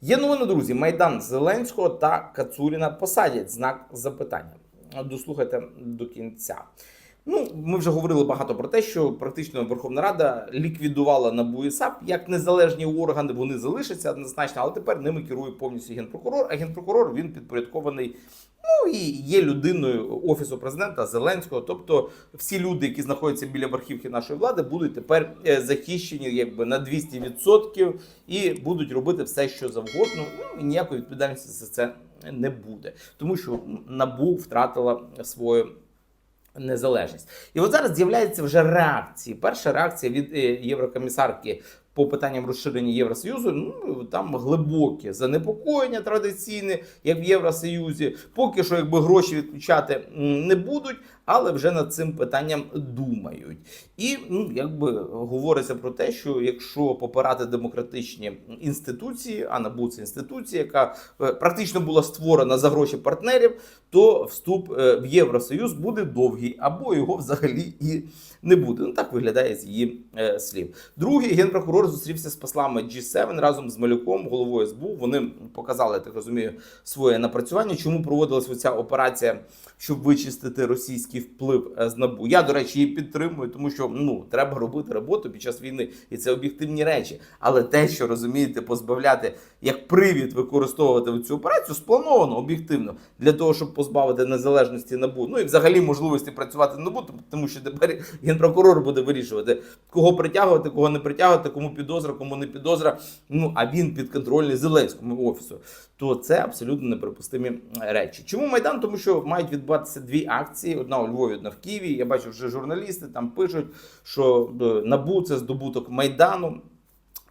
Є новини, друзі. Майдан Зеленського та Кацуріна посадять знак запитання. Дослухайте до кінця. Ну, ми вже говорили багато про те, що практично Верховна Рада ліквідувала НАБУ і САП як незалежні органи. Вони залишаться однозначно, але тепер ними керує повністю генпрокурор. А генпрокурор він підпорядкований. Ну і є людиною офісу президента Зеленського. Тобто, всі люди, які знаходяться біля верхівки нашої влади, будуть тепер е, захищені якби на 200% і будуть робити все, що завгодно. Ну і ніякої відповідальності за це не буде, тому що набу втратила свою незалежність. І от зараз з'являються вже реакції. Перша реакція від е, єврокомісарки по питанням розширення Євросоюзу. Ну там глибоке занепокоєння традиційне, як в Євросоюзі. Поки що, якби гроші відключати не будуть, але вже над цим питанням думають. І ну, якби говориться про те, що якщо попирати демократичні інституції, а НАБУ це інституція, яка е, практично була створена за гроші партнерів, то вступ е, в Євросоюз буде довгий, або його взагалі і не буде. Ну так виглядає з її е, слів. Другий генпрокурор зустрівся з послами G7 разом з Малюком, головою СБУ. Вони показали, так розумію, своє напрацювання. Чому проводилася ця операція, щоб вичистити російський вплив е, з НАБУ? Я, до речі, її підтримую, тому що ну треба робити роботу під час війни, і це об'єктивні речі. Але те, що розумієте, позбавляти як привід використовувати цю операцію, сплановано об'єктивно для того, щоб позбавити незалежності НАБУ. Ну і взагалі можливості працювати на НАБУ, тому що тепер генпрокурор буде вирішувати, кого притягувати, кого не притягувати, кому підозра, кому не підозра. Ну а він підконтрольний Зеленському офісу. То це абсолютно неприпустимі речі. Чому майдан? Тому що мають відбуватися дві акції: одна у Львові, одна в Києві. Я бачу, вже журналісти там пишуть, що е, набу це здобуток майдану.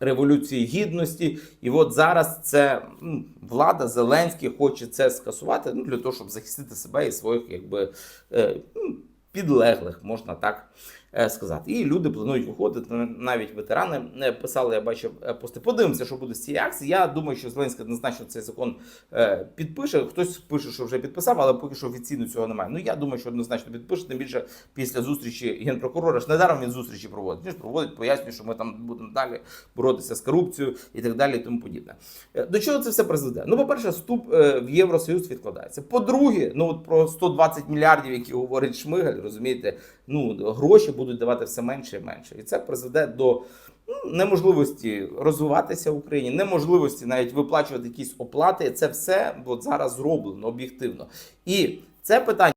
Революції гідності, і от зараз це м, влада Зеленський хоче це скасувати ну, для того, щоб захистити себе і своїх якби е, ну, підлеглих, можна так е, сказати. І люди планують виходити. Навіть ветерани е, писали, я бачив е, пости. Подивимося, що буде з цієї акції. Я думаю, що Зеленський однозначно цей закон е, підпише. Хтось пише, що вже підписав, але поки що офіційно цього немає. Ну я думаю, що однозначно підпише. Тим більше після зустрічі генпрокурора ж недаром він зустрічі проводить. Він ж проводить, пояснює, що ми там будемо далі боротися з корупцією і так далі, і тому подібне. Е, До чого це все призведе? Ну, по-перше, вступ е, в Євросоюз відкладається. По-друге, ну от про 120 мільярдів, які говорить Шмигаль, розумієте, ну гроші будуть давати все менше і менше. І це призведе до ну, неможливості розвиватися в Україні, неможливості навіть виплачувати якісь оплати. Це все от зараз зроблено об'єктивно. І це питання.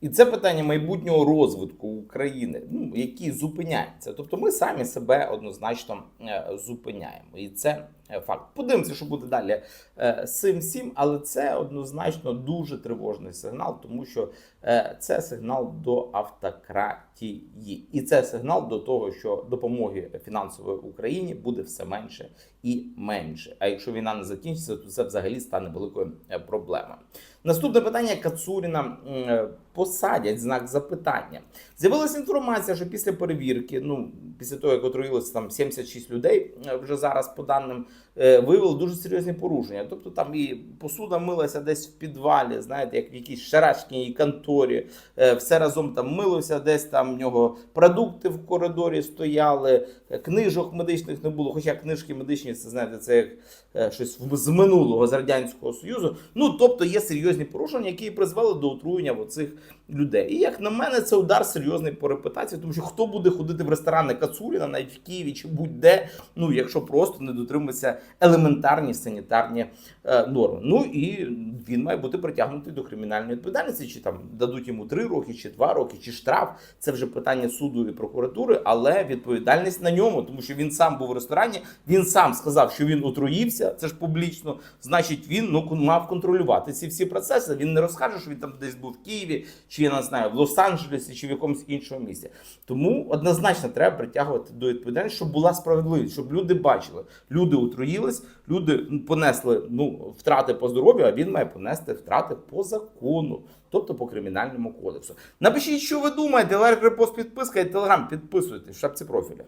І це питання майбутнього розвитку України, ну які зупиняються. Тобто, ми самі себе однозначно е, зупиняємо, і це факт. Подивимося, що буде далі е, цим всім, але це однозначно дуже тривожний сигнал, тому що е, це сигнал до автократії, і це сигнал до того, що допомоги фінансової Україні буде все менше і менше. А якщо війна не закінчиться, то це взагалі стане великою е, проблемою. Наступне питання Кацуріна е, посадять знак запитання. З'явилася інформація, що після перевірки, ну після того як отруїлося там 76 людей, е, вже зараз по даним е, виявили дуже серйозні порушення. Тобто там і посуда милася десь в підвалі, знаєте, як в якійсь шарашкіній конторі, е, все разом там милося, десь там в нього продукти в коридорі стояли, е, книжок медичних не було. Хоча книжки медичні, це знаєте, це як е, щось з минулого з радянського союзу. Ну тобто є серйозні порушення, які призвели до отруєння оцих людей. І як на мене, це удар серйозний по репутації, тому що хто буде ходити в ресторани Кацуріна, навіть в Києві чи будь-де, ну якщо просто не дотримується елементарні санітарні е, норми. Ну і він має бути притягнутий до кримінальної відповідальності, чи там дадуть йому 3 роки, чи 2 роки, чи штраф. Це вже питання суду і прокуратури, але відповідальність на ньому, тому що він сам був в ресторані, він сам сказав, що він отруївся. Це ж публічно. Значить, він ну мав контролювати ці всі процеси. Він не розкаже, що він там десь був в Києві, чи я не знаю, в Лос-Анджелесі, чи в якомусь іншому місці. Тому однозначно треба притягувати до відповідальності, щоб була справедливість, щоб люди бачили, люди отруїлись, люди понесли ну втрати по здоров'ю, а він має понести втрати по закону. Тобто по кримінальному кодексу. Напишіть, що ви думаєте, лайк, репост, підписка і телеграм. Підписуйтесь в шапці профіля.